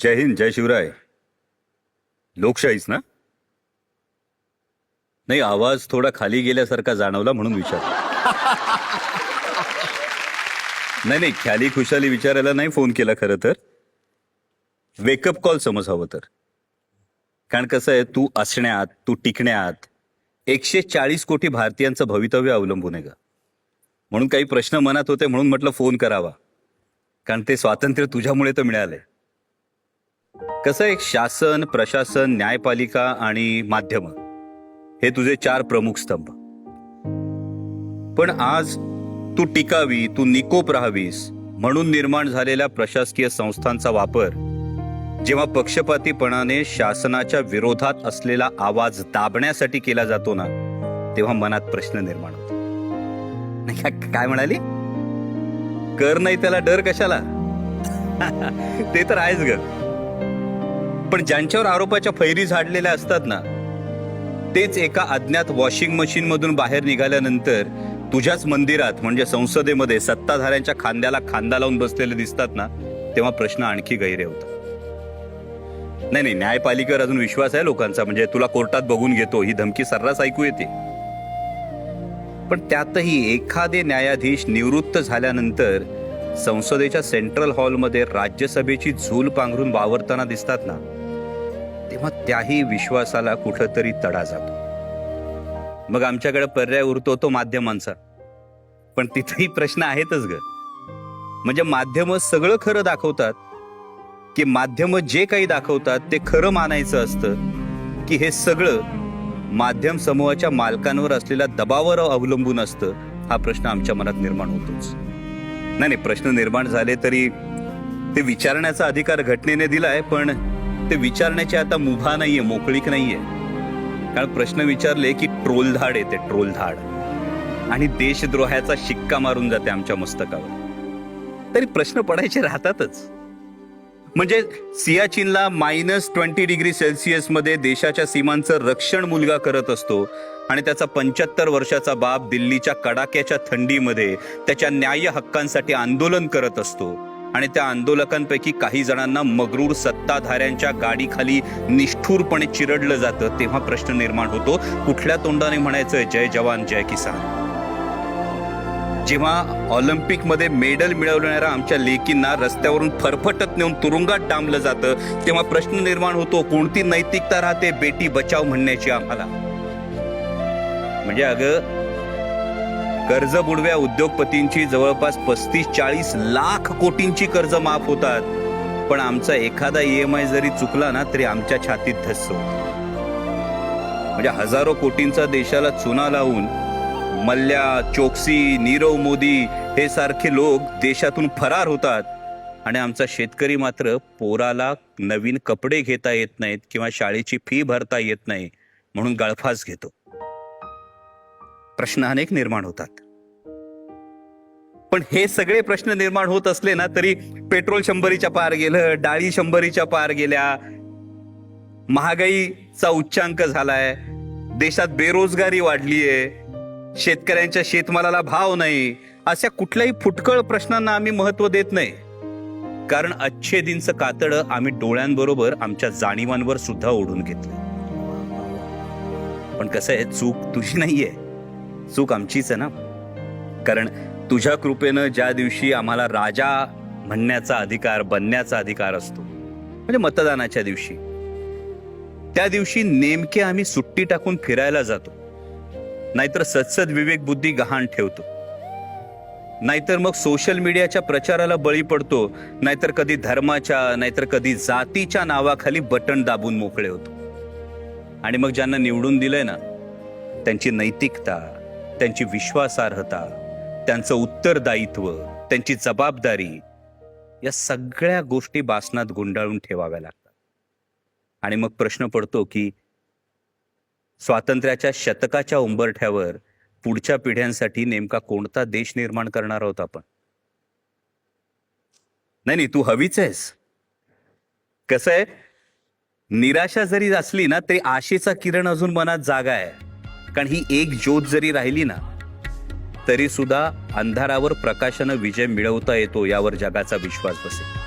जय हिंद जय शिवराय. लोकशाहीच ना? नाही आवाज थोडा खाली गेल्यासारखा जाणवला म्हणून विचार नाही नाही ख्याली खुशाली विचारायला नाही फोन केला खरं तर. वेकअप कॉल समज हवं तर. कारण कसं आहे तू असण्यात तू टिकण्यात एकशे चाळीस कोटी भारतीयांचं भवितव्य अवलंबून आहे का म्हणून काही प्रश्न मनात होते म्हणून म्हटलं फोन करावा. कारण ते स्वातंत्र्य तुझ्यामुळे तर मिळालंय. कसं एक शासन प्रशासन न्यायपालिका आणि माध्यम? हे तुझे चार प्रमुख स्तंभ. पण आज तू टिकावी तू निकोप राहावीस म्हणून निर्माण झालेल्या प्रशासकीय संस्थांचा वापर जेव्हा पक्षपातीपणाने शासनाच्या विरोधात असलेला आवाज दाबण्यासाठी केला जातो ना तेव्हा मनात प्रश्न निर्माण होतो. काय म्हणाली? कर नाही त्याला डर कशाला? ते तर आहेच ग. पण ज्यांच्यावर आरोपाच्या फैरी झाडलेल्या असतात ना तेच एका अज्ञात वॉशिंग मशीन मधून बाहेर निघाल्यानंतर तुझ्याच मंदिरात म्हणजे संसदेमध्ये सत्ताधाऱ्यांच्या खांद्याला खांदा लावून बसलेले दिसतात ना तेव्हा प्रश्न आणखी गैरे होता नाही नाही न्यायपालिकेवर अजून विश्वास आहे लोकांचा म्हणजे तुला कोर्टात बघून घेतो ही धमकी सर्रास ऐकू येते. पण त्यातही एखादे न्यायाधीश निवृत्त झाल्यानंतर संसदेच्या सेंट्रल हॉलमध्ये राज्यसभेची झूल पांघरून वावरताना दिसतात ना तेव्हा त्याही विश्वासाला कुठंतरी तडा जातो. मग आमच्याकडे पर्याय उरतो तो माध्यमांचा. पण तिथेही प्रश्न आहेतच ग. म्हणजे माध्यम सगळं खरं दाखवतात की माध्यम जे काही दाखवतात ते खरं मानायचं असतं की हे सगळं माध्यम समूहाच्या मालकांवर असलेल्या दबावावर अवलंबून असतं हा प्रश्न आमच्या मनात निर्माण होतोच. नाही नाही प्रश्न निर्माण झाले तरी ते विचारण्याचा अधिकार घटनेने दिलाय पण ते विचारण्याची आता मुभा नाहीये मोकळीक नाहीये. कारण प्रश्न विचारले की ट्रोलधाड येते ट्रोलधाड आणि देशद्रोहाचा शिक्का मारून जाते आमच्या मस्तकावर. तरी प्रश्न पडायचे राहतातच. म्हणजे सियाचीनला मायनस ट्वेंटी डिग्री सेल्सिअसमध्ये देशाच्या सीमांचं रक्षण मुलगा करत असतो आणि त्याचा पंच्याहत्तर वर्षाचा बाप दिल्लीच्या कडाक्याच्या थंडीमध्ये त्याच्या न्याय्य हक्कांसाठी आंदोलन करत असतो. आणि त्या आंदोलकांपैकी काही जणांना मगरूर सत्ताधाऱ्यांच्या गाडीखाली निष्ठूरपणे चिरडलं जातं तेव्हा प्रश्न निर्माण होतो. कुठल्या तोंडाने म्हणायचं? जय जवान जय किसान. जेव्हा ऑलिम्पिकमध्ये मेडल मिळवणाऱ्या आमच्या लेकींना रस्त्यावरून फरफटत नेऊन तुरुंगात डांबलं जातं तेव्हा प्रश्न निर्माण होतो कोणती नैतिकता राहते? बेटी बचाव म्हणण्याची आम्हाला. म्हणजे अगं कर्ज बुडव्या उद्योगपतींची जवळपास पस्तीस चाळीस लाख कोटींची कर्ज माफ होतात. पण आमचा एखादा ईएमआय जरी चुकला ना तरी आमच्या छातीत धस्स म्हणजे हजारो कोटींचा देशाला चुना लावून मल्ल्या चोक्सी नीरव मोदी हे सारखे लोक देशातून फरार होतात. आणि आमचा शेतकरी मात्र पोराला नवीन कपडे घेता येत नाहीत किंवा शाळेची फी भरता येत नाही म्हणून गळफास घेतो. प्रश्न अनेक निर्माण होतात. पण हे सगळे प्रश्न निर्माण होत असले ना तरी पेट्रोल शंभरीच्या पार गेलं डाळी शंभरीच्या पार गेल्या महागाईचा उच्चांक झालाय देशात बेरोजगारी वाढलीये शेतकऱ्यांच्या शेतमालाला भाव नाही अशा कुठल्याही फुटकळ प्रश्नांना आम्ही महत्त्व देत नाही. कारण अच्छे दिनचं कातडं आम्ही डोळ्यांबरोबर आमच्या जाणीवांवर सुद्धा ओढून घेतलं. पण कसं आहे चूक तुझी नाहीये. चूक आमचीच आहे ना? कारण तुझ्या कृपेनं ज्या दिवशी आम्हाला राजा म्हणण्याचा अधिकार बनण्याचा अधिकार असतो म्हणजे मतदानाच्या दिवशी त्या दिवशी नेमके आम्ही सुट्टी टाकून फिरायला जातो. नाहीतर सत्सद विवेक बुद्धी गहाण ठेवतो. नाहीतर मग सोशल मीडियाच्या प्रचाराला बळी पडतो नाहीतर कधी धर्माच्या नाहीतर कधी जातीच्या नावाखाली बटन दाबून मोकळे होतो. आणि मग ज्यांना निवडून दिलंय ना त्यांची नैतिकता त्यांची विश्वासार्हता त्यांचं उत्तरदायित्व त्यांची जबाबदारी या सगळ्या गोष्टी बासनात गुंडाळून ठेवाव्या लागतात. आणि मग प्रश्न पडतो की स्वातंत्र्याच्या शतकाच्या उंबरठ्यावर पुढच्या पिढ्यांसाठी नेमका कोणता देश निर्माण करणार आहोत आपण? नाही नाही तू हवीच आहेस. कसं आहे? निराशा जरी असली ना तरी आशेचा किरण अजून मनात जागा आहे. कारण ही एक ज्योत जरी राहिली ना तरी सुद्धा अंधारावर प्रकाशानं विजय मिळवता येतो यावर जगाचा विश्वास बसेल.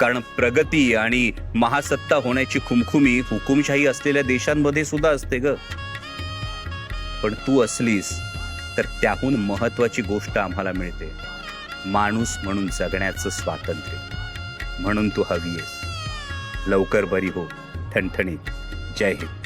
कारण प्रगती आणि महासत्ता होण्याची खुमखुमी हुकुमशाही असलेल्या देशांमध्ये सुद्धा असते ग. पण तू असलीस तर त्याहून महत्वाची गोष्ट आम्हाला मिळते. माणूस म्हणून जगण्याचं स्वातंत्र्य. म्हणून तू हवी आहेस. लवकर बरी हो. ठणठणीत. जय हिंद.